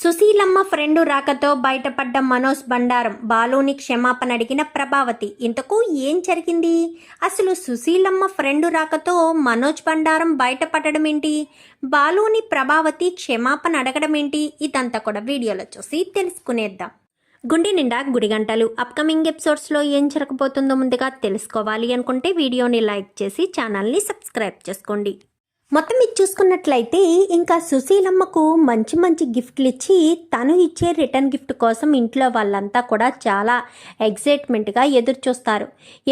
Susheelamma friend రాకతో బయటపడ్డ మనోజ్ బండారం బాలుని క్షమాపణ అడిగిన ప్రభావతి ఇంతకు ఏం జరిగింది? అసలు సుశీలమ్మ ఫ్రెండు రాకతో మనోజ్ బండారం బయటపడడం ఏంటి? బాలుని ప్రభావతి క్షమాపణ అడగడం ఏంటి? ఇదంతా కూడా వీడియోలో చూసి తెలుసుకునేద్దాం. గుండె నిండా గుడిగంటలు అప్కమింగ్ ఎపిసోడ్స్లో ఏం జరగబోతుందో ముందుగా తెలుసుకోవాలి అనుకుంటే వీడియోని లైక్ చేసి ఛానల్ని సబ్స్క్రైబ్ చేసుకోండి. మొత్తం ఇది చూసుకున్నట్లయితే ఇంకా సుశీలమ్మకు మంచి మంచి గిఫ్ట్లు ఇచ్చి తను ఇచ్చే రిటర్న్ గిఫ్ట్ కోసం ఇంట్లో వాళ్ళంతా కూడా చాలా ఎగ్జైట్మెంట్గా ఎదురు చూస్తారు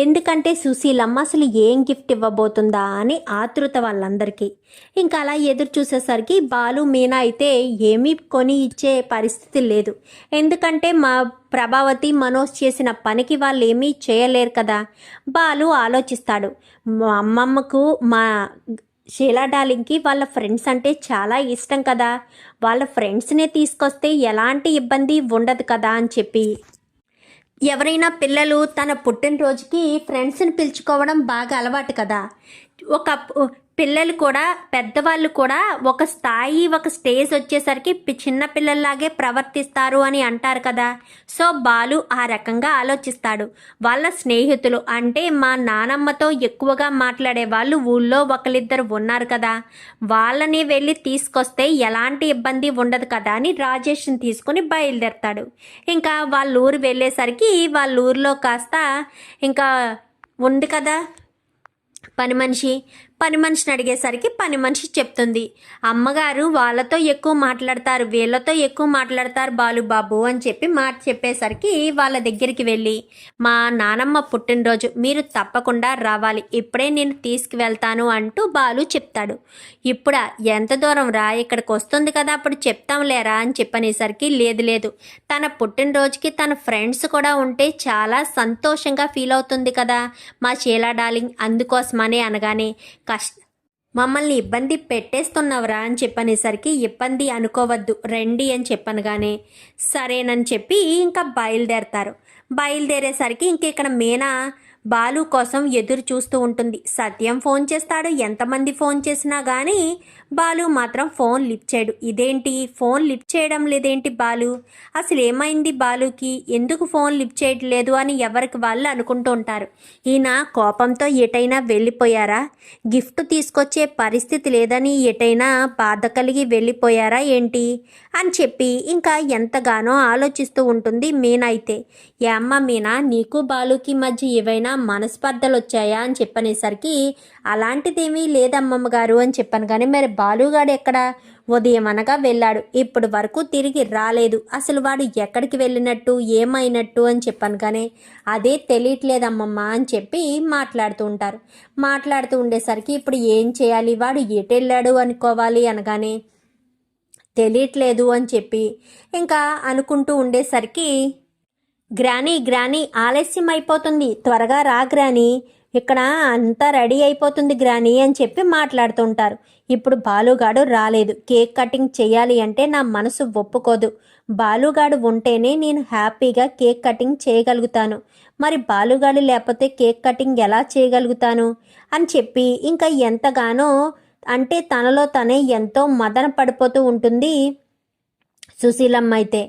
ఎందుకంటే సుశీలమ్మ అసలు ఏం గిఫ్ట్ ఇవ్వబోతుందా అని ఆతృత వాళ్ళందరికీ. ఇంకా అలా ఎదురు చూసేసరికి బాలు మీనా అయితే ఏమీ కొని ఇచ్చే పరిస్థితి లేదు. ఎందుకంటే మా ప్రభావతి మనోజ్ చేసిన పనికి వాళ్ళు ఏమీ చేయలేరు కదా. బాలు ఆలోచిస్తాడు. మా అమ్మమ్మకు మా షీలా డార్లింగ్కి వాళ్ళ ఫ్రెండ్స్ అంటే చాలా ఇష్టం కదా. వాళ్ళ ఫ్రెండ్స్నే తీసుకొస్తే ఎలాంటి ఇబ్బంది ఉండదు కదా అని చెప్పి. ఎవరైనా పిల్లలు తన పుట్టినరోజుకి ఫ్రెండ్స్ని పిలుచుకోవడం బాగా అలవాటు కదా. ఒక పిల్లలు కూడా పెద్దవాళ్ళు కూడా ఒక స్థాయి ఒక స్టేజ్ వచ్చేసరికి చిన్న పిల్లల్లాగే ప్రవర్తిస్తారు అని అంటారు కదా. సో బాలు ఆ రకంగా ఆలోచిస్తాడు. వాళ్ళ స్నేహితులు అంటే మా నానమ్మతో ఎక్కువగా మాట్లాడే వాళ్ళు ఊళ్ళో ఒకరిద్దరు ఉన్నారు కదా. వాళ్ళని వెళ్ళి తీసుకొస్తే ఎలాంటి ఇబ్బంది ఉండదు కదా అని రాజేష్ని తీసుకుని బయలుదేరతాడు. ఇంకా వాళ్ళ ఊరు వెళ్ళేసరికి వాళ్ళ ఊరిలో కాస్త ఇంకా ఉంది కదా పని మనిషి. పని మనిషిని అడిగేసరికి పని మనిషి చెప్తుంది. అమ్మగారు వాళ్ళతో ఎక్కువ మాట్లాడతారు వీళ్ళతో ఎక్కువ మాట్లాడతారు బాలుబాబు అని చెప్పి మాట చెప్పేసరికి వాళ్ళ దగ్గరికి వెళ్ళి మా నానమ్మ పుట్టినరోజు మీరు తప్పకుండా రావాలి ఇప్పుడే నేను తీసుకువెళ్తాను అంటూ బాలు చెప్తాడు. ఇప్పుడా ఎంత దూరం రా ఇక్కడికి వస్తుంది కదా అప్పుడు చెప్తాం లేరా అని చెప్పనేసరికి లేదు లేదు. తన పుట్టినరోజుకి తన ఫ్రెండ్స్ కూడా ఉంటే చాలా సంతోషంగా ఫీల్ అవుతుంది కదా మా షీలా డార్లింగ్ అందుకోసమనే అనగానే. కష్ట మమ్మల్ని ఇబ్బంది పెట్టేస్తున్నావురా అని చెప్పనేసరికి ఇబ్బంది అనుకోవద్దు రండి అని చెప్పనగానే సరేనని చెప్పి ఇంకా బయలుదేరతారు. బయలుదేరేసరికి ఇంక ఇక్కడ మీనా బాలు కోసం ఎదురు చూస్తూ ఉంటుంది. సత్యం ఫోన్ చేస్తాడు. ఎంతమంది ఫోన్ చేసినా కానీ బాలు మాత్రం ఫోన్ లిఫ్ట్ చేయడు. ఇదేంటి? ఫోన్ లిఫ్ట్ చేయడం లేదేంటి బాలు? అసలు ఏమైంది బాలుకి? ఎందుకు ఫోన్ లిఫ్ట్ చేయట్లేదు అని ఎవరికి వాళ్ళు అనుకుంటూ ఉంటారు. ఈయన కోపంతో ఎటైనా వెళ్ళిపోయారా? గిఫ్ట్ తీసుకొచ్చే పరిస్థితి లేదని ఎటైనా బాధ కలిగి వెళ్ళిపోయారా ఏంటి? అని చెప్పి ఇంకా ఎంతగానో ఆలోచిస్తూ ఉంటుంది మీనా అయితే. ఏ అమ్మ మీనా నీకు బాలుకి మధ్య ఏవైనా మనస్పర్ధలు వచ్చాయా అని చెప్పనేసరికి అలాంటిదేమీ లేదమ్మమ్మ గారు అని చెప్పాను. కానీ మరి బాలుగాడు ఎక్కడ? ఉదయం అనగా వెళ్ళాడు. ఇప్పటి వరకు తిరిగి రాలేదు. అసలు వాడు ఎక్కడికి వెళ్ళినట్టు ఏమైనట్టు అని చెప్పాను. కానీ అదే తెలియట్లేదమ్మమ్మ అని చెప్పి మాట్లాడుతూ ఉంటారు. మాట్లాడుతూ ఉండేసరికి ఇప్పుడు ఏం చేయాలి? వాడు ఎటు వెళ్ళాడు అనుకోవాలి అనగానే తెలియట్లేదు అని చెప్పి ఇంకా అనుకుంటూ ఉండేసరికి గ్రానీ గ్రానీ ఆలస్యం అయిపోతుంది త్వరగా రా గ్రానీ. ఇక్కడ అంతా రెడీ అయిపోతుంది గ్రానీ అని చెప్పి మాట్లాడుతుంటారు. ఇప్పుడు బాలుగాడు రాలేదు. కేక్ కటింగ్ చేయాలి అంటే నా మనసు ఒప్పుకోదు. బాలుగాడు ఉంటేనే నేను హ్యాపీగా కేక్ కటింగ్ చేయగలుగుతాను. మరి బాలుగాడు లేకపోతే కేక్ కటింగ్ ఎలా చేయగలుగుతాను? అని చెప్పి ఇంకా ఎంతగానో అంటే తనలో తనే ఎంతో మదన పడిపోతూ ఉంటుంది సుశీలమ్మ అయితే.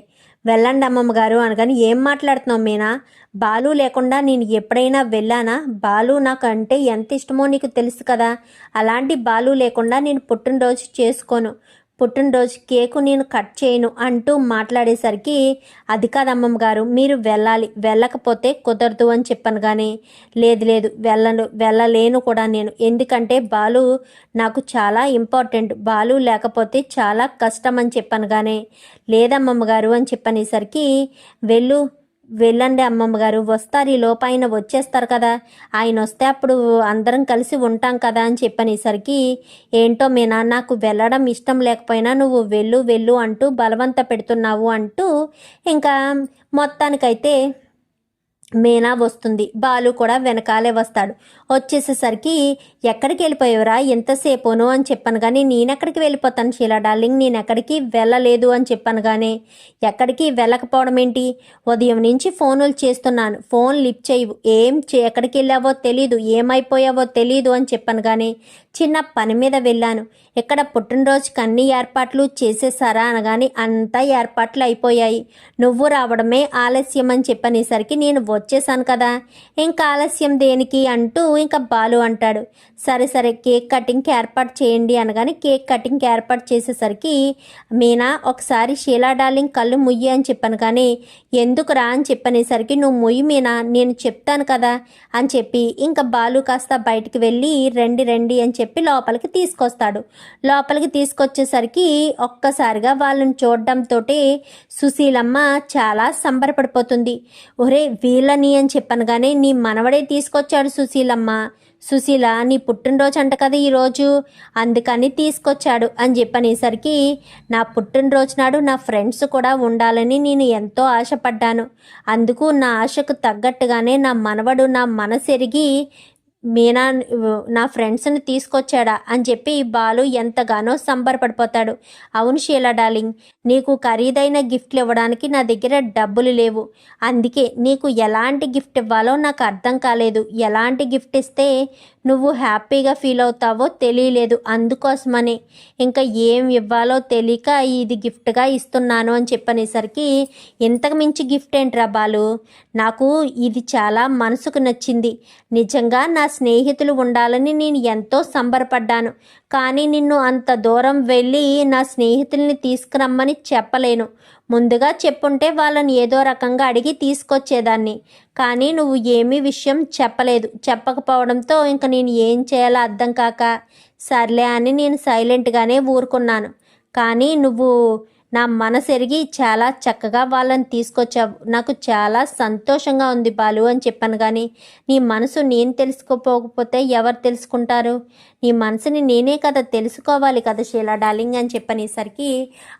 వెళ్ళండి అమ్మమ్మ గారు అనగాని ఏం మాట్లాడుతున్నావు మీనా? బాలు లేకుండా నేను ఎప్పుడైనా వెళ్ళానా? బాలు నాకు అంటే ఎంత ఇష్టమో నీకు తెలుసు కదా. అలాంటి బాలు లేకుండా నేను పుట్టినరోజు చేసుకోను. పుట్టినరోజు కేకు నేను కట్ చేయను అంటూ మాట్లాడేసరికి అది కాదమ్మమ్మ గారు మీరు వెళ్ళాలి వెళ్ళకపోతే కుదరదు అని చెప్పాను కానీ లేదు లేదు వెళ్ళను వెళ్ళలేను కూడా నేను. ఎందుకంటే బాలు నాకు చాలా ఇంపార్టెంట్ బాలు లేకపోతే చాలా కష్టం అని చెప్పాను కానీ లేదమ్మమ్మ గారు అని చెప్పనేసరికి వెళ్ళు వెళ్ళండి అమ్మమ్మ గారు వస్తారు ఈ లోపు ఆయన వచ్చేస్తారు కదా. ఆయన వస్తే అప్పుడు అందరం కలిసి ఉంటాం కదా అని చెప్పనేసరికి ఏంటో మీనా నాకు వెళ్ళడం ఇష్టం లేకపోయినా నువ్వు వెళ్ళు వెళ్ళు అంటూ బలవంత పెడుతున్నావు అంటూ ఇంకా మొత్తానికైతే మీనా వస్తుంది. బాలు కూడా వెనకాలే వస్తాడు. వచ్చేసేసరికి ఎక్కడికి వెళ్ళిపోయావురా? ఎంతసేపును అని చెప్పాను కానీ నేనెక్కడికి వెళ్ళిపోతాను షీలా డార్లింగ్? నేను ఎక్కడికి వెళ్ళలేదు అని చెప్పాను కానీ ఎక్కడికి వెళ్ళకపోవడం ఏంటి? ఉదయం నుంచి ఫోనులు చేస్తున్నాను. ఫోన్ లిఫ్ట్ చేయవు. ఏం చే ఎక్కడికి వెళ్ళావో తెలీదు. ఏమైపోయావో తెలీదు అని చెప్పాను కానీ చిన్న పని మీద వెళ్ళాను. ఇక్కడ పుట్టినరోజుకి అన్ని ఏర్పాట్లు చేసేసారా? అనగాని అంతా ఏర్పాట్లు అయిపోయాయి. నువ్వు రావడమే ఆలస్యం అని చెప్పనేసరికి నేను వచ్చేసాను కదా. ఇంకా ఆలస్యం దేనికి అంటూ ఇంకా బాలు అంటాడు. సరే సరే కేక్ కటింగ్కి ఏర్పాటు చేయండి అనగానే కేక్ కటింగ్కి ఏర్పాటు చేసేసరికి మీనా ఒకసారి షీలా డార్లింగ్ కళ్ళు ముయ్యి అని చెప్పాను కానీ ఎందుకు రా అని చెప్పనేసరికి నువ్వు ముయ్యి మీనా నేను చెప్తాను కదా అని చెప్పి ఇంకా బాలు కాస్త బయటికి వెళ్ళి రండి రండి అని చెప్పి లోపలికి తీసుకొస్తాడు. లోపలికి తీసుకొచ్చేసరికి ఒక్కసారిగా వాళ్ళని చూడడంతో సుశీలమ్మ చాలా సంబరపడిపోతుంది. ఒరే వీళ్ళని అని చెప్పాను. కానీ నీ మనవడే తీసుకొచ్చాడు సుశీలమ్మ. సుశీల నీ పుట్టినరోజు అంట కదా ఈరోజు అందుకని తీసుకొచ్చాడు అని చెప్పనేసరికి నా పుట్టినరోజు నాడు నా ఫ్రెండ్స్ కూడా ఉండాలని నేను ఎంతో ఆశపడ్డాను. అందుకు నా ఆశకు తగ్గట్టుగానే నా మనవడు నా మనసెరిగి మీనా నా ఫ్రెండ్స్ని తీసుకొచ్చాడా అని చెప్పి బాలు ఎంతగానో సంబరపడిపోతాడు. అవును షీలా డార్లింగ్ నీకు ఖరీదైన గిఫ్ట్లు ఇవ్వడానికి నా దగ్గర డబ్బులు లేవు. అందుకే నీకు ఎలాంటి గిఫ్ట్ ఇవ్వాలో నాకు అర్థం కాలేదు. ఎలాంటి గిఫ్ట్ ఇస్తే నువ్వు హ్యాపీగా ఫీల్ అవుతావో తెలియలేదు. అందుకోసమని. ఇంకా ఏం ఇవ్వాలో తెలియక ఇది గిఫ్ట్గా ఇస్తున్నాను అని చెప్పనేసరికి ఇంతకు మించి గిఫ్ట్ ఏంట్రా బాలు? నాకు ఇది చాలా మనసుకు నచ్చింది. నిజంగా నా స్నేహితులు ఉండాలని నేను ఎంతో సంబరపడ్డాను. కానీ నిన్ను అంత దూరం వెళ్ళి నా స్నేహితుల్ని తీసుకురమ్మని చెప్పలేను. ముందుగా చెప్పుంటే వాళ్ళని ఏదో రకంగా అడిగి తీసుకొచ్చేదాన్ని. కానీ నువ్వు ఏమీ విషయం చెప్పలేదు. చెప్పకపోవడంతో ఇంక నేను ఏం చేయాలో అర్థం కాక సర్లే అని నేను సైలెంట్గానే ఊరుకున్నాను. కానీ నువ్వు నా మనసెరిగి చాలా చక్కగా వాళ్ళని తీసుకొచ్చావు. నాకు చాలా సంతోషంగా ఉంది బాలు అని చెప్పాను కానీ నీ మనసు నేను తెలుసుకోపోకపోతే ఎవరు తెలుసుకుంటారు? నీ మనసుని నేనే కదా తెలుసుకోవాలి కదా షీలా డార్లింగ్ అని చెప్పనేసరికి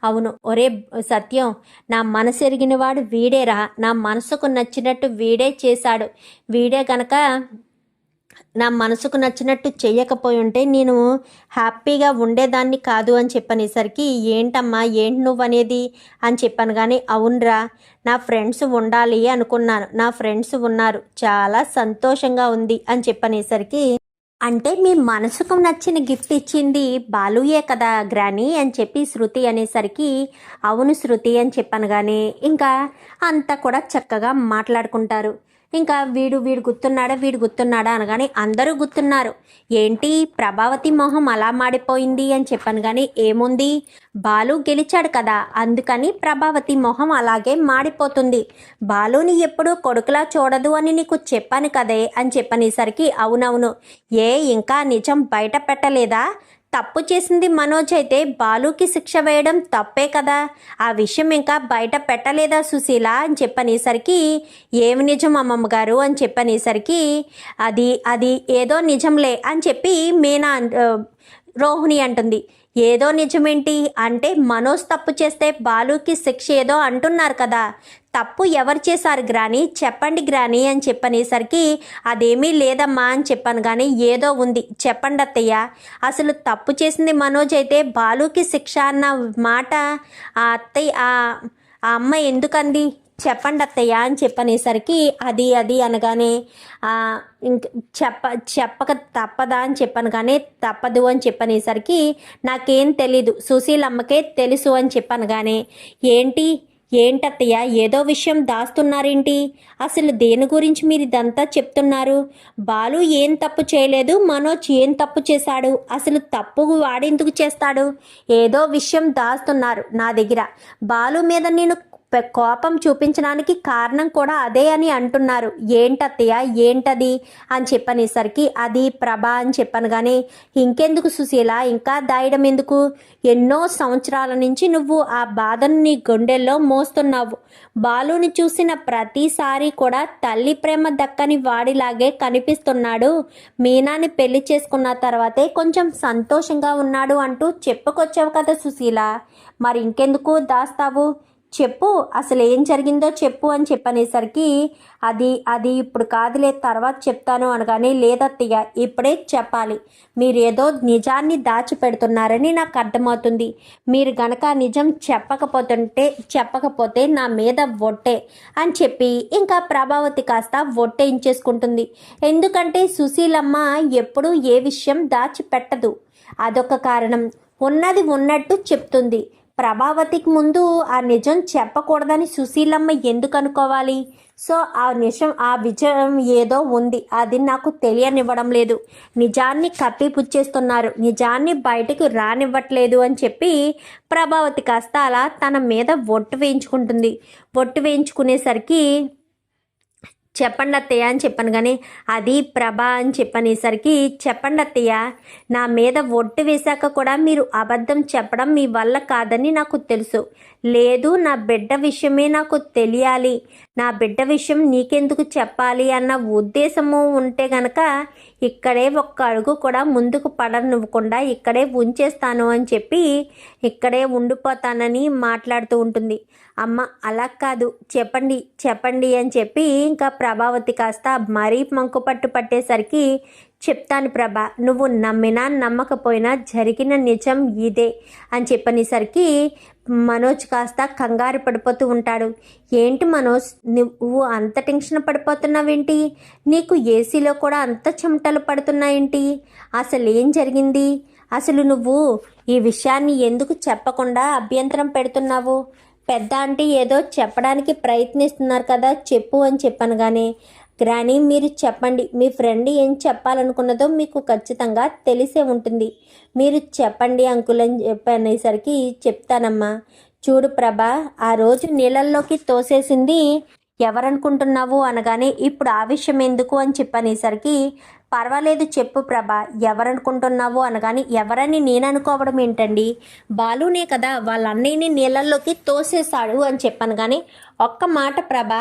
అవును ఒరే సత్యం నా మనసు ఎరిగిన వాడు వీడేరా. నా మనసుకు నచ్చినట్టు వీడే చేశాడు. వీడే గనక నా మనసుకు నచ్చినట్టు చేయకపోయి ఉంటే నేను హ్యాపీగా ఉండేదాన్ని కాదు అని చెప్పనేసరికి ఏంటమ్మా ఏంటి నువ్వు అనేది అని చెప్పాను. కానీ అవునరా నా ఫ్రెండ్స్ ఉండాలి అనుకున్నాను. నా ఫ్రెండ్స్ ఉన్నారు. చాలా సంతోషంగా ఉంది అని చెప్పనేసరికి అంటే మీ మనసుకు నచ్చిన గిఫ్ట్ ఇచ్చింది బాలుయే కదా గ్రాని? అని చెప్పి శృతి అనేసరికి అవును శృతి అని చెప్పాను. కానీ ఇంకా అంతా కూడా చక్కగా మాట్లాడుకుంటారు. ఇంకా వీడు వీడు గుర్తున్నాడా వీడు గుర్తున్నాడా అనగానే అందరూ గుర్తున్నారు ఏంటి? ప్రభావతి మొహం అలా మాడిపోయింది అని చెప్పాను కానీ ఏముంది? బాలు గెలిచాడు కదా. అందుకని ప్రభావతి మొహం అలాగే మాడిపోతుంది. బాలుని ఎప్పుడూ కొడుకులా చూడదు అని నీకు చెప్పాను కదే అని చెప్పనేసరికి అవునవును. ఏ ఇంకా నిజం బయట పెట్టలేదా? తప్పు చేసింది మనోజ్ అయితే బాలుకి శిక్ష వేయడం తప్పే కదా. ఆ విషయం ఇంకా బయట పెట్టలేదా సుశీల అని చెప్పనేసరికి ఏమి నిజం అమ్మమ్మ గారు? అని చెప్పనేసరికి అది అది ఏదో నిజంలే అని చెప్పి మీనా రోహిణి అంటుంది. ఏదో నిజమేంటి? అంటే మనోజ్ తప్పు చేస్తే బాలుకి శిక్ష ఏదో అంటున్నారు కదా. తప్పు ఎవరు చేశారు గ్రాని? చెప్పండి గ్రాని అని చెప్పనేసరికి అదేమీ లేదమ్మా అని చెప్పాను. కానీ ఏదో ఉంది. చెప్పండి అత్తయ్య. అసలు తప్పు చేసింది మనోజ్ అయితే బాలుకి శిక్ష అన్న మాట ఆ అత్తయ్య ఆ ఆ అమ్మ ఎందుకంది? చెప్పండి అత్తయ్య అని చెప్పనేసరికి అది అది అనగానే ఇంక చెప్ప చెప్పక తప్పదా అని చెప్పాను. కానీ తప్పదు అని చెప్పనేసరికి నాకేం తెలీదు. సుశీలమ్మకే తెలుసు అని చెప్పాను. కానీ ఏంటి? ఏంటత్తయ్య ఏదో విషయం దాస్తున్నారేంటి? అసలు దేని గురించి మీరు ఇదంతా చెప్తున్నారు? బాలు ఏం తప్పు చేయలేదు మనోజ్ ఏం తప్పు చేశాడు? అసలు తప్పు వాడెందుకు చేస్తాడు? ఏదో విషయం దాస్తున్నారు నా దగ్గర. బాలు మీద నేను కోపం చూపించడానికి కారణం కూడా అదే అని అంటున్నారు. ఏంటత్తయ్య? ఏంటది? అని చెప్పనేసరికి అది ప్రభ అని చెప్పాను కానీ ఇంకెందుకు సుశీల? ఇంకా దాయడం ఎందుకు? ఎన్నో సంవత్సరాల నుంచి నువ్వు ఆ బాధను నీ గుండెల్లో మోస్తున్నావు. బాలుని చూసిన ప్రతిసారి కూడా తల్లి ప్రేమ దక్కని వాడిలాగే కనిపిస్తున్నాడు. మీనాని పెళ్ళి చేసుకున్న తర్వాతే కొంచెం సంతోషంగా ఉన్నాడు అంటూ చెప్పుకొచ్చావు కదా సుశీల. మరి ఇంకెందుకు దాస్తావు? చెప్పు అసలు ఏం జరిగిందో చెప్పు అని చెప్పనేసరికి అది అది ఇప్పుడు కాదులే తర్వాత చెప్తాను అనగానే లేదత్తయ్య ఇప్పుడే చెప్పాలి. మీరు ఏదో నిజాన్ని దాచిపెడుతున్నారని నాకు అర్థమవుతుంది. మీరు గనక నిజం చెప్పకపోతుంటే చెప్పకపోతే నా మీద ఒట్టే అని చెప్పి ఇంకా ప్రభావతి కాస్త ఒట్టేయించేసుకుంటుంది ఎందుకంటే సుశీలమ్మ ఎప్పుడూ ఏ విషయం దాచిపెట్టదు. అదొక కారణం. ఉన్నది ఉన్నట్టు చెప్తుంది. ప్రభావతికి ముందు ఆ నిజం చెప్పకూడదని సుశీలమ్మ ఎందుకు అనుకోవాలి? సో ఆ నిజం ఆ విజయం ఏదో ఉంది. అది నాకు తెలియనివ్వడం లేదు. నిజాన్ని కప్పిపుచ్చేస్తున్నారు నిజాన్ని బయటకు రానివ్వట్లేదు అని చెప్పి ప్రభావతి కాస్త అలా తన మీద ఒట్టు వేయించుకుంటుంది. ఒట్టు వేయించుకునేసరికి చెప్పండి అత్తయ్య అని చెప్పాను కానీ అది ప్రభ అని చెప్పనేసరికి చెప్పండి అత్తయ్య నా మీద ఒట్టు వేశాక కూడా మీరు అబద్ధం చెప్పడం మీ వల్ల కాదని నాకు తెలుసు. లేదు నా బిడ్డ విషయమే నాకు తెలియాలి. నా బిడ్డ విషయం నీకెందుకు చెప్పాలి అన్న ఉద్దేశము ఉంటే గనక ఇక్కడే ఒక్క అడుగు కూడా ముందుకు పడనివ్వకుండా ఇక్కడే ఉంచేస్తాను అని చెప్పి ఇక్కడే ఉండిపోతానని మాట్లాడుతూ ఉంటుంది. అమ్మ అలా కాదు. చెప్పండి చెప్పండి అని చెప్పి ఇంకా ప్రభావతి కాస్త మరీ మంకుపట్టు పట్టేసరికి చెప్తాను ప్రభ నువ్వు నమ్మినా నమ్మకపోయినా జరిగిన నిజం ఇదే అని చెప్పనేసరికి మనోజ్ కాస్త కంగారు పడిపోతూ ఉంటాడు. ఏంటి మనోజ్ నువ్వు అంత టెన్షన్ పడిపోతున్నావేంటి? నీకు ఏసీలో కూడా అంత చెమటలు పడుతున్నాయేంటి? అసలు ఏం జరిగింది? అసలు నువ్వు ఈ విషయాన్ని ఎందుకు చెప్పకుండా అభ్యంతరం పెడుతున్నావు? పెద్ద ఆంటీ ఏదో చెప్పడానికి ప్రయత్నిస్తున్నారు కదా చెప్పు అని చెప్పాను కానీ గ్రాని మీరు చెప్పండి. మీ ఫ్రెండ్ ఏం చెప్పాలనుకున్నదో మీకు ఖచ్చితంగా తెలిసే ఉంటుంది. మీరు చెప్పండి అంకుల్ అని చెప్పనేసరికి చెప్తానమ్మా. చూడు ప్రభ ఆ రోజు నీళ్ళల్లోకి తోసేసింది ఎవరనుకుంటున్నావు అనగానే ఇప్పుడు ఆ విషయం ఎందుకు అని చెప్పనేసరికి పర్వాలేదు చెప్పు ప్రభ ఎవరనుకుంటున్నావు అనగాని ఎవరని నేను అనుకోవడం ఏంటండి? బాలునే కదా వాళ్ళ అన్నయ్యని నీళ్ళల్లోకి తోసేశాడు అని చెప్పాను కానీ ఒక్క మాట ప్రభ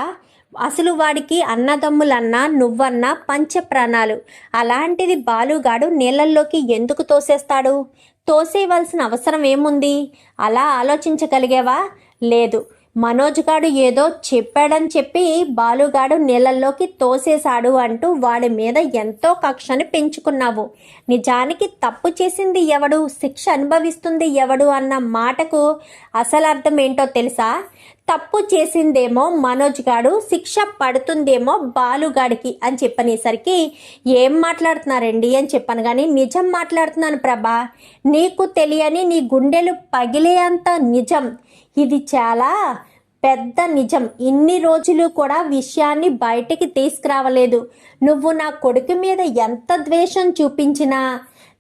అసలు వాడికి అన్నదమ్ములన్నా నువ్వన్నా పంచ ప్రాణాలు అలాంటిది బాలుగాడు నీళ్ళల్లోకి ఎందుకు తోసేస్తాడు? తోసేయవలసిన అవసరం ఏముంది? అలా ఆలోచించగలిగేవా? లేదు. మనోజ్ గాడు ఏదో చెప్పాడని చెప్పి బాలుగాడు నీళ్ళల్లోకి తోసేశాడు అంటూ వాడి మీద ఎంతో కక్షను పెంచుకున్నావు. నిజానికి తప్పు చేసింది ఎవడు? శిక్ష అనుభవిస్తుంది ఎవడు? అన్న మాటకు అసలు అర్థం ఏంటో తెలుసా? తప్పు చేసిందేమో మనోజ్ గాడు శిక్ష పడుతుందేమో బాలుగాడికి అని చెప్పనేసరికి ఏం మాట్లాడుతున్నారండి అని చెప్పాను కానీ నిజం మాట్లాడుతున్నాను ప్రభా. నీకు తెలియని నీ గుండెలు పగిలేంత నిజం. ఇది చాలా పెద్ద నిజం. ఇన్ని రోజులు కూడా విషయాన్ని బయటికి తీసుకురావలేదు. నువ్వు నా కొడుకు మీద ఎంత ద్వేషం చూపించినా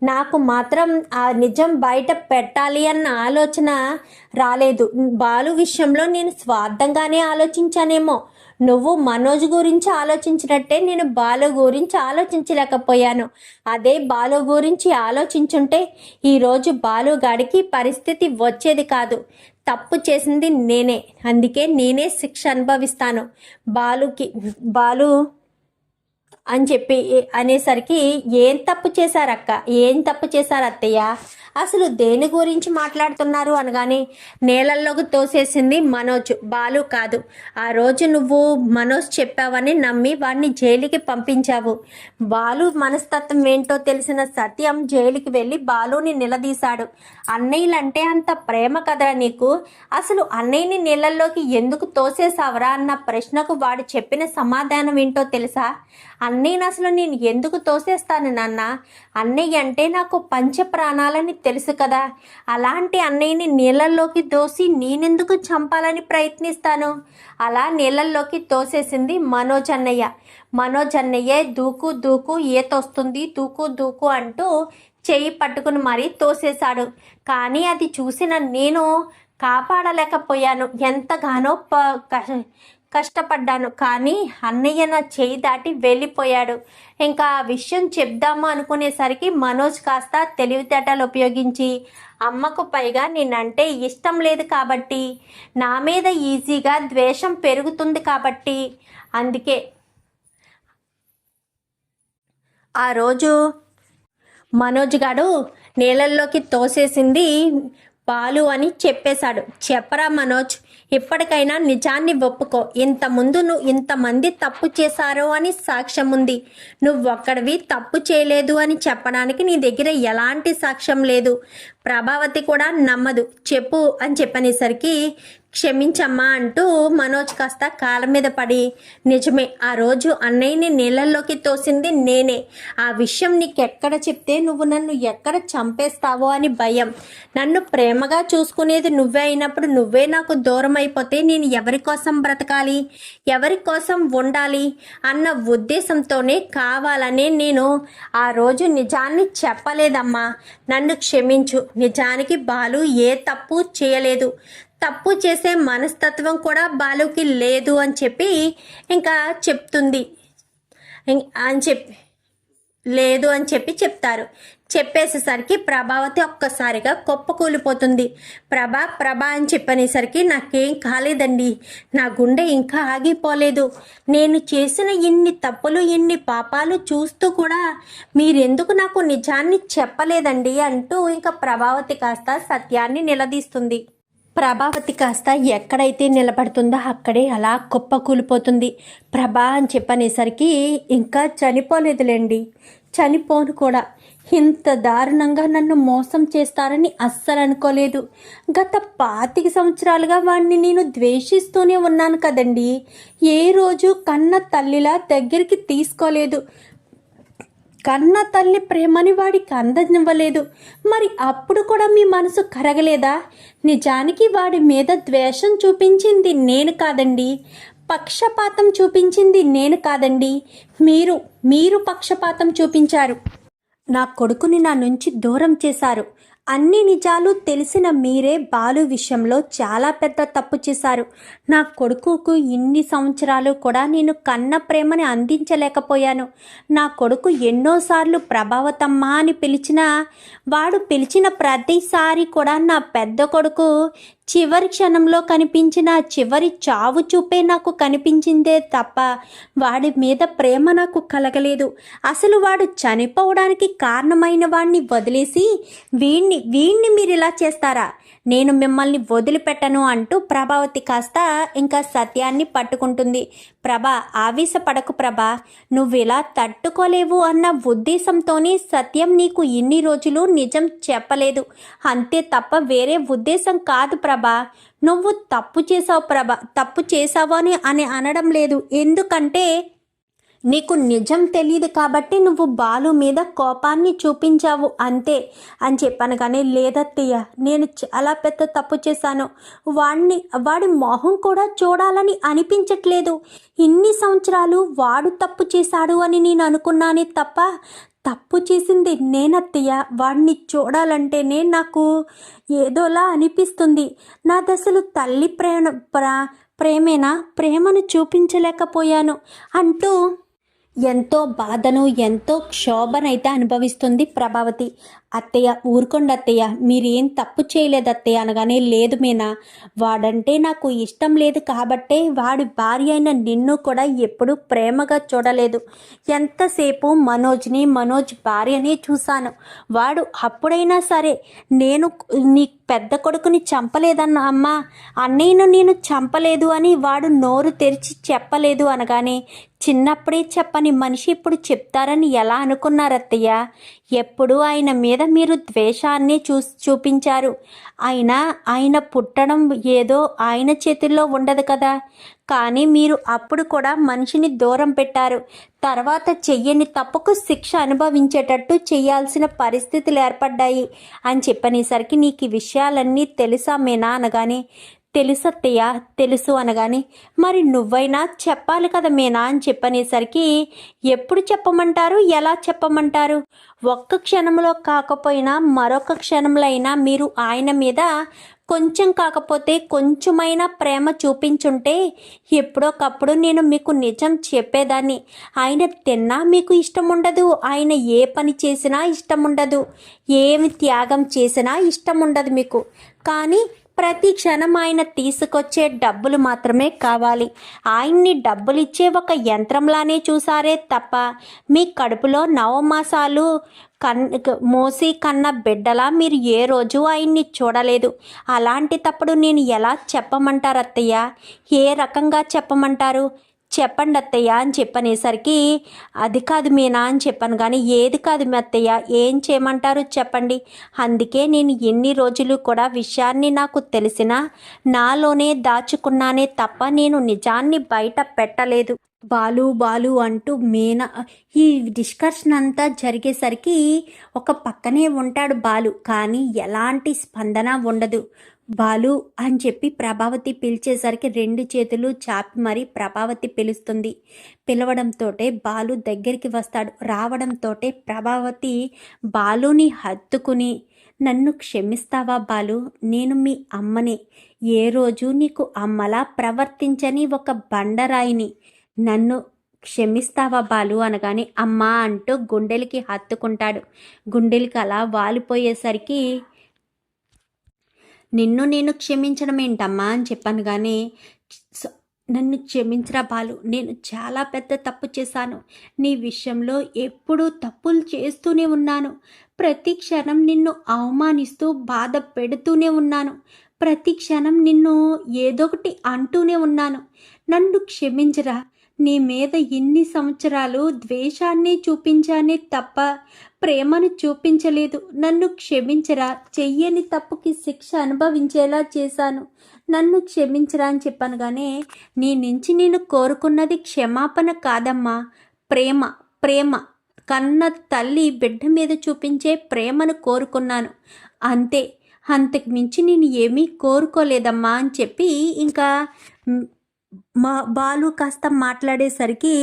నాకు మాత్రం ఆ నిజం బయట పెట్టాలి అన్న ఆలోచన రాలేదు. బాలు విషయంలో నేను స్వార్థంగానే ఆలోచించానేమో. నువ్వు మనోజ్ గురించి ఆలోచించినట్టే నేను బాలు గురించి ఆలోచించలేకపోయాను. అదే బాలు గురించి ఆలోచించుంటే ఈరోజు బాలుగాడికి పరిస్థితి వచ్చేది కాదు. తప్పు చేసింది నేనే. అందుకే నేనే శిక్ష అనుభవిస్తాను. బాలుకి బాలు అని చెప్పి అనేసరికి ఏం తప్పు చేశారక్క? ఏం తప్పు చేశారు అత్తయ్య అసలు దేని గురించి మాట్లాడుతున్నారు అనగానే నేలల్లోకి తోసేసింది మనోజ్. బాలు కాదు. ఆ రోజు నువ్వు మనోజ్ చెప్పావని నమ్మి వాడిని జైలుకి పంపించావు. బాలు మనస్తత్వం ఏంటో తెలిసిన సత్యం జైలుకి వెళ్ళి బాలుని నిలదీశాడు. అన్నయ్యలంటే అంత ప్రేమ కదరా నీకు? అసలు అన్నయ్యని నీళ్ళల్లోకి ఎందుకు తోసేసావరా అన్న ప్రశ్నకు వాడు చెప్పిన సమాధానం ఏంటో తెలుసా? అన్నయ్యని అసలు నేను ఎందుకు తోసేస్తాను నాన్న? అన్నయ్య అంటే నాకు పంచ ప్రాణాలని తెలుసు కదా? అలాంటి అన్నయ్యని నీళ్ళల్లోకి దోసి నేనెందుకు చంపాలని ప్రయత్నిస్తాను? అలా నీళ్ళల్లోకి తోసేసింది మనోజ్ అన్నయ్య. మనోజ్ అన్నయ్యే దూకు దూకు ఏతొస్తుంది దూకు దూకు అంటూ చేయి పట్టుకుని మరీ తోసేశాడు. కానీ అది చూసిన నేను కాపాడలేకపోయాను. ఎంతగానో ప కష్టపడ్డాను కానీ అన్నయ్య నా చేయి దాటి వెళ్ళిపోయాడు. ఇంకా ఆ విషయం చెప్దాము అనుకునేసరికి మనోజ్ కాస్త తెలివితేటలు ఉపయోగించి అమ్మకు పైగా నేనంటే ఇష్టం లేదు కాబట్టి నా మీద ఈజీగా ద్వేషం పెరుగుతుంది కాబట్టి అందుకే. ఆ రోజు మనోజ్ గాడు నీళ్ళల్లోకి తోసేసింది బాలు అని చెప్పేశాడు. చెప్పరా మనోజ్ ఇప్పటికైనా నిజాన్ని ఒప్పుకో. ఇంత ముందు నువ్వు ఇంతమంది తప్పు చేశారు అని సాక్ష్యం ఉంది. నువ్వు ఒక్కడివి తప్పు చేయలేదు అని చెప్పడానికి నీ దగ్గర ఎలాంటి సాక్ష్యం లేదు. ప్రభావతి కూడా నమ్మదు. చెప్పు అని చెప్పనేసరికి క్షమించమ్మా అంటూ మనోజ్ కాస్త కాళ్ళ మీద పడి నిజమే ఆ రోజు అన్నయ్యని నీళ్ళల్లోకి తోసింది నేనే. ఆ విషయం నీకెక్కడ చెప్తే నువ్వు నన్ను ఎక్కడ చంపేస్తావో అని భయం. నన్ను ప్రేమగా చూసుకునేది నువ్వే అయినప్పుడు నువ్వే నాకు దూరం అయిపోతే నేను ఎవరి కోసం బ్రతకాలి? ఎవరి కోసం ఉండాలి? అన్న ఉద్దేశంతోనే కావాలనే నేను ఆ రోజు నిజాన్ని చెప్పలేదమ్మా. నన్ను క్షమించు. నిజానికి బాలు ఏ తప్పు చేయలేదు. తప్పు చేసే మనస్తత్వం కూడా బాలుకి లేదు అని చెప్పి ఇంకా చెప్తుంది. ఇం- అని చెప్పి లేదు అని చెప్పి చెప్తారు. చెప్పేసేసరికి ప్రభావతి ఒక్కసారిగా కుప్పకూలిపోతుంది. ప్రభా ప్రభా అని చెప్పనేసరికి నాకేం కాలేదండి. నా గుండె ఇంకా ఆగిపోలేదు. నేను చేసిన ఇన్ని తప్పులు ఇన్ని పాపాలు చూస్తూ కూడా మీరెందుకు నాకు నిజాన్ని చెప్పలేదండి అంటూ ఇంకా ప్రభావతి కాస్త సత్యాన్ని నిలదీస్తుంది. ప్రభావతి కాస్త ఎక్కడైతే నిలబడుతుందో అక్కడే అలా కుప్ప కూలిపోతుంది ప్రభా అని చెప్పనేసరికి ఇంకా చనిపోలేదులేండి. చనిపోను కూడా. ఇంత దారుణంగా నన్ను మోసం చేస్తారని అస్సలు అనుకోలేదు. గత పాతిక సంవత్సరాలుగా వాడిని నేను ద్వేషిస్తూనే ఉన్నాను కదండి. ఏ రోజు కన్న తల్లిలా దగ్గరికి తీసుకోలేదు. కన్న తల్లి ప్రేమని వాడికి అందనివ్వలేదు మరి అప్పుడు కూడా మీ మనసు కరగలేదా? నిజానికి వాడి మీద ద్వేషం చూపించింది నేను కాదండి. పక్షపాతం చూపించింది నేను కాదండి. మీరు మీరు పక్షపాతం చూపించారు. నా కొడుకుని నా నుంచి దూరం చేశారు. అన్ని నిజాలు తెలిసిన మీరే బాలు విషయంలో చాలా పెద్ద తప్పు చేశారు. నా కొడుకుకు ఇన్ని సంవత్సరాలు కూడా నేను కన్న ప్రేమని అందించలేకపోయాను. నా కొడుకు ఎన్నోసార్లు ప్రభావతమ్మ అని పిలిచినా వాడు పిలిచిన ప్రతిసారి కూడా నా పెద్ద కొడుకు చివరి క్షణంలో కనిపించిన చివరి చావు చూపే నాకు కనిపించిందే తప్ప వాడి మీద ప్రేమ నాకు కలగలేదు. అసలు వాడు చనిపోవడానికి కారణమైన వాడిని వదిలేసి వీణ్ణి వీణ్ణి మీరు ఇలా చేస్తారా? నేను మిమ్మల్ని వదిలిపెట్టను అంటూ ప్రభావతి కాస్త ఇంకా సత్యాన్ని పట్టుకుంటుంది. ప్రభా ఆవేశపడకు ప్రభా. నువ్వు ఇలా తట్టుకోలేవు అన్న ఉద్దేశంతోనే సత్యం నీకు ఇన్ని రోజులు నిజం చెప్పలేదు. అంతే తప్ప వేరే ఉద్దేశం కాదు ప్రభా. నువ్వు తప్పు చేసావు ప్రభా తప్పు చేసావు అని అని అనడం లేదు. ఎందుకంటే నీకు నిజం తెలియదు కాబట్టి నువ్వు బాలు మీద కోపాన్ని చూపించావు అంతే. అని చెప్పాను కానీ లేదత్తయ్య నేను చాలా పెద్ద తప్పు చేశాను. వాడిని వాడి మొహం కూడా చూడాలని అనిపించట్లేదు. ఇన్ని సంవత్సరాలు వాడు తప్పు చేశాడు అని నేను అనుకున్నానే తప్ప తప్పు చేసింది నేనత్తయ్య. వాడిని చూడాలంటేనే నాకు ఏదోలా అనిపిస్తుంది. నా దశలు తల్లి ప్రేమ ప్రా ప్రేమేనా? ప్రేమను చూపించలేకపోయాను అంటూ ఎంతో బాధను ఎంతో క్షోభనైతే అనుభవిస్తుంది ప్రభావతి. అత్తయ్య ఊరుకోండి అత్తయ్య మీరేం తప్పు చేయలేదు అత్తయ్య అనగానే లేదు మీనా వాడంటే నాకు ఇష్టం లేదు కాబట్టే వాడి భార్య అయిన నిన్ను కూడా ఎప్పుడూ ప్రేమగా చూడలేదు. ఎంతసేపు మనోజ్ని మనోజ్ భార్యని చూశాను. వాడు అప్పుడైనా సరే నేను నీ పెద్ద కొడుకుని చంపలేదన్న అమ్మ అన్నయ్యను నేను చంపలేదు అని వాడు నోరు తెరిచి చెప్పలేదు అనగానే చిన్నప్పుడే చెప్పని మనిషి ఇప్పుడు చెప్తారని ఎలా అనుకున్నారత్తయ్య ఎప్పుడూ ఎప్పుడు ఆయన మీద మీరు ద్వేషాన్ని చూ చూపించారు. అయినా ఆయన పుట్టడం ఏదో ఆయన చేతుల్లో ఉండదు కదా. కానీ మీరు అప్పుడు కూడా మనిషిని దూరం పెట్టారు. తర్వాత చెయ్యని తప్పుకు శిక్ష అనుభవించేటట్టు చేయాల్సిన పరిస్థితులు ఏర్పడ్డాయి. అని చెప్పనేసరికి నీకు ఈ విషయాలన్నీ తెలుసా మేనా అనగానే తెలుసత్తయ్య తెలుసు అనగానే మరి నువ్వైనా చెప్పాలి కదా మీనా అని చెప్పనేసరికి ఎప్పుడు చెప్పమంటారు? ఎలా చెప్పమంటారు? ఒక్క క్షణంలో కాకపోయినా మరొక క్షణంలో అయినా మీరు ఆయన మీద కొంచెం కాకపోతే కొంచెమైనా ప్రేమ చూపించుంటే ఎప్పుడోకప్పుడు నేను మీకు నిజం చెప్పేదాన్ని. ఆయన తిన్నా మీకు ఇష్టం ఉండదు ఆయన ఏ పని చేసినా ఇష్టం ఉండదు ఏమి త్యాగం చేసినా ఇష్టం ఉండదు మీకు. కానీ ప్రతి క్షణం ఆయన తీసుకొచ్చే డబ్బులు మాత్రమే కావాలి. ఆయన్ని డబ్బులు ఇచ్చే ఒక యంత్రంలానే చూసారే తప్ప మీ కడుపులో నవమాసాలు కన్ మోసి కన్న బిడ్డలా మీరు ఏ రోజు ఆయన్ని చూడలేదు. అలాంటి తప్పుడు నేను ఎలా చెప్పమంటారు అత్తయ్య ఏ రకంగా చెప్పమంటారు? చెప్పండి అత్తయ్య అని చెప్పనేసరికి అది కాదు మీనా అని చెప్పాను కానీ ఏది కాదు మీ అత్తయ్య ఏం చేయమంటారు చెప్పండి. అందుకే నేను ఎన్ని రోజులు కూడా విషయాన్ని నాకు తెలిసినా నాలోనే దాచుకున్నానే తప్ప నేను నిజాన్ని బయట పెట్టలేదు. బాలు బాలు అంటూ మీనా ఈ డిస్కషన్ అంతా జరిగేసరికి ఒక పక్కనే ఉంటాడు బాలు కానీ ఎలాంటి స్పందన ఉండదు. బాలు అని చెప్పి ప్రభావతి పిలిచేసరికి రెండు చేతులు చాపి మరీ ప్రభావతి పిలుస్తుంది. పిలవడంతోటే బాలు దగ్గరికి వస్తాడు. రావడంతోటే ప్రభావతి బాలుని హత్తుకుని నన్ను క్షమిస్తావా బాలు? నేను మీ అమ్మని. ఏ రోజు నీకు అమ్మలా ప్రవర్తించని ఒక బండరాయిని. నన్ను క్షమిస్తావా బాలు అనగానే అమ్మా అంటూ గుండెలకి హత్తుకుంటాడు. గుండెలకి అలా వాలిపోయేసరికి నిన్ను నేను క్షమించడం ఏంటమ్మా అని చెప్పాను కానీ నన్ను క్షమించరా బాలు? నేను చాలా పెద్ద తప్పు చేశాను. నీ విషయంలో ఎప్పుడూ తప్పులు చేస్తూనే ఉన్నాను. ప్రతి క్షణం నిన్ను అవమానిస్తూ బాధ పెడుతూనే ఉన్నాను. ప్రతి క్షణం నిన్ను ఏదో ఒకటి అంటూనే ఉన్నాను. నన్ను క్షమించరా? నీ మీద ఇన్ని సంవత్సరాలు ద్వేషాన్ని చూపించానే తప్ప ప్రేమను చూపించలేదు. నన్ను క్షమించరా. చెయ్యని తప్పుకి శిక్ష అనుభవించేలా చేశాను. నన్ను క్షమించరా అని చెప్పాను కానీ నీ నుంచి నేను కోరుకున్నది క్షమాపణ కాదమ్మా. ప్రేమ ప్రేమ. కన్న తల్లి బిడ్డ మీద చూపించే ప్రేమను కోరుకున్నాను. అంతే. అంతకు మించి నేను ఏమీ కోరుకోలేదమ్మా అని చెప్పి ఇంకా మా బాలు కాస్త మాట్లాడేసరికి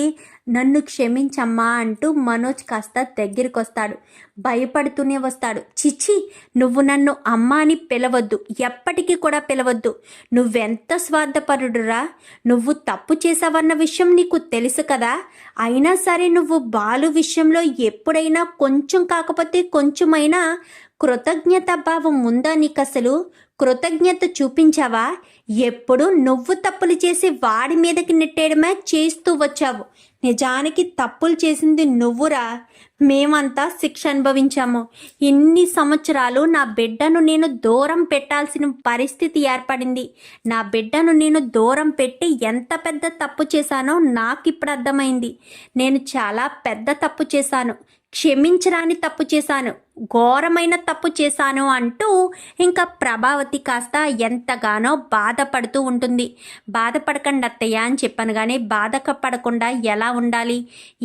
నన్ను క్షమించమ్మా అంటూ మనోజ్ కాస్త దగ్గరికి వస్తాడు భయపడుతూనే వస్తాడు. చిచ్చి నువ్వు నన్ను అమ్మ అని పిలవద్దు. ఎప్పటికీ కూడా పిలవద్దు. నువ్వెంత స్వార్థపరుడురా? నువ్వు తప్పు చేసావన్న విషయం నీకు తెలుసు కదా? అయినా సరే నువ్వు బాలు విషయంలో ఎప్పుడైనా కొంచెం కాకపోతే కొంచెమైనా కృతజ్ఞత భావం ఉందా నీకు అసలు కృతజ్ఞత చూపించావా? ఎప్పుడు నువ్వు తప్పులు చేసి వాడి మీదకి నెట్టేయడమే చేస్తూ వచ్చావు. నిజానికి తప్పులు చేసింది నువ్వురా. మేమంతా శిక్ష అనుభవించాము. ఇన్ని సంవత్సరాలు నా బిడ్డను నేను దూరం పెట్టాల్సిన పరిస్థితి ఏర్పడింది. నా బిడ్డను నేను దూరం పెట్టి ఎంత పెద్ద తప్పు చేశానో నాకు ఇప్పుడు అర్థమైంది. నేను చాలా పెద్ద తప్పు చేశాను. క్షమించరాని తప్పు చేశాను ఘోరమైన తప్పు చేశాను అంటూ ఇంకా ప్రభావతి కాస్త ఎంతగానో బాధపడుతూ ఉంటుంది. బాధపడకండి అత్తయ్య అని చెప్పాను కానీ బాధక పడకుండా ఎలా ఉండాలి?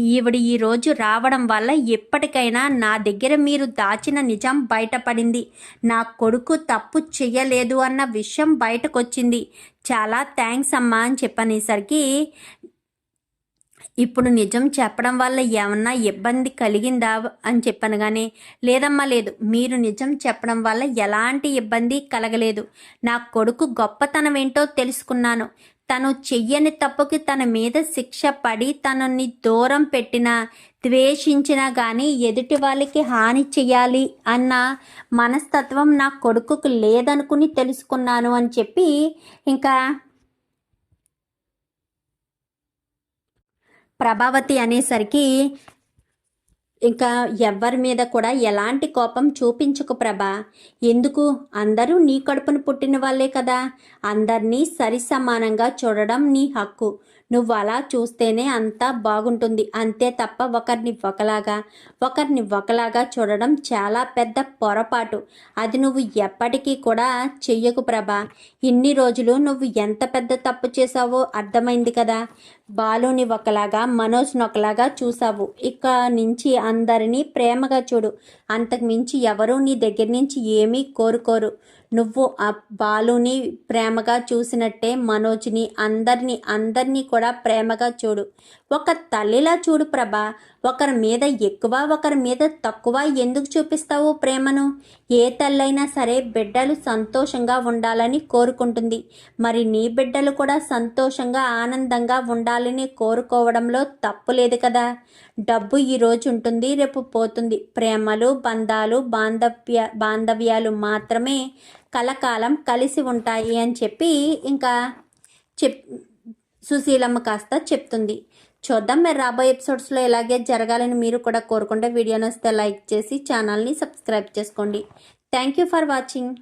ఈవిడ ఈరోజు రావడం వల్ల ఎప్పటికైనా నా దగ్గర మీరు దాచిన నిజం బయటపడింది. నా కొడుకు తప్పు చెయ్యలేదు అన్న విషయం బయటకొచ్చింది. చాలా థ్యాంక్స్ అమ్మా అని చెప్పనేసరికి ఇప్పుడు నిజం చెప్పడం వల్ల ఏమన్నా ఇబ్బంది కలిగిందా అని చెప్పాను కానీ లేదమ్మా లేదు. మీరు నిజం చెప్పడం వల్ల ఎలాంటి ఇబ్బంది కలగలేదు. నా కొడుకు గొప్పతనం ఏంటో తెలుసుకున్నాను. తను చెయ్యని తప్పుకి తన మీద శిక్ష పడి తనని దూరం పెట్టినా ద్వేషించినా కానీ ఎదుటి వాళ్ళకి హాని చేయాలి అన్న మనస్తత్వం నా కొడుకుకు లేదనుకుని తెలుసుకున్నాను అని చెప్పి ఇంకా ప్రభావతి అనేసరికి ఇంకా ఎవ్వరి మీద కూడా ఎలాంటి కోపం చూపించకు ప్రభా. ఎందుకు? అందరూ నీ కడుపును పుట్టిన వాళ్ళే కదా. అందరినీ సరి సమానంగా చూడడం నీ హక్కు. నువ్వు అలా చూస్తేనే అంతా బాగుంటుంది. అంతే తప్ప ఒకరిని ఒకలాగా ఒకరిని ఒకలాగా చూడడం చాలా పెద్ద పొరపాటు. అది నువ్వు ఎప్పటికీ కూడా చెయ్యకు ప్రభా. ఇన్ని రోజులు నువ్వు ఎంత పెద్ద తప్పు చేసావో అర్థమైంది కదా. బాలుని ఒకలాగా మనోజ్ని ఒకలాగా చూసావు ఇక నుంచి అందరినీ ప్రేమగా చూడు. అంతకు మించి ఎవరూ నీ దగ్గర నుంచి ఏమీ కోరుకోరు. నువ్వు ఆ బాలుని ప్రేమగా చూసినట్టే మనోజ్ని అందరినీ అందరినీ కూడా ప్రేమగా చూడు. ఒక తల్లిలా చూడు ప్రభా. ఒకరి మీద ఎక్కువ ఒకరి మీద తక్కువ ఎందుకు చూపిస్తావు ప్రేమను? ఏ తల్లైనా సరే బిడ్డలు సంతోషంగా ఉండాలని కోరుకుంటుంది. మరి నీ బిడ్డలు కూడా సంతోషంగా ఆనందంగా ఉండాలని కోరుకోవడంలో తప్పు లేదు కదా? డబ్బు ఈ రోజు ఉంటుంది రేపు పోతుంది. ప్రేమలు బంధాలు బాంధవ్య బాంధవ్యాలు మాత్రమే కలకాలం కలిసి ఉంటాయి అని చెప్పి ఇంకా చెప్ సుశీలమ్మ కాస్త చెప్తుంది. చూద్దాం. మరి రాబోయే ఎపిసోడ్స్లో ఇలాగే జరగాలని మీరు కూడా కోరుకుంటే వీడియోని వస్తే లైక్ చేసి ఛానల్ని సబ్స్క్రైబ్ చేసుకోండి. Thank you for watching.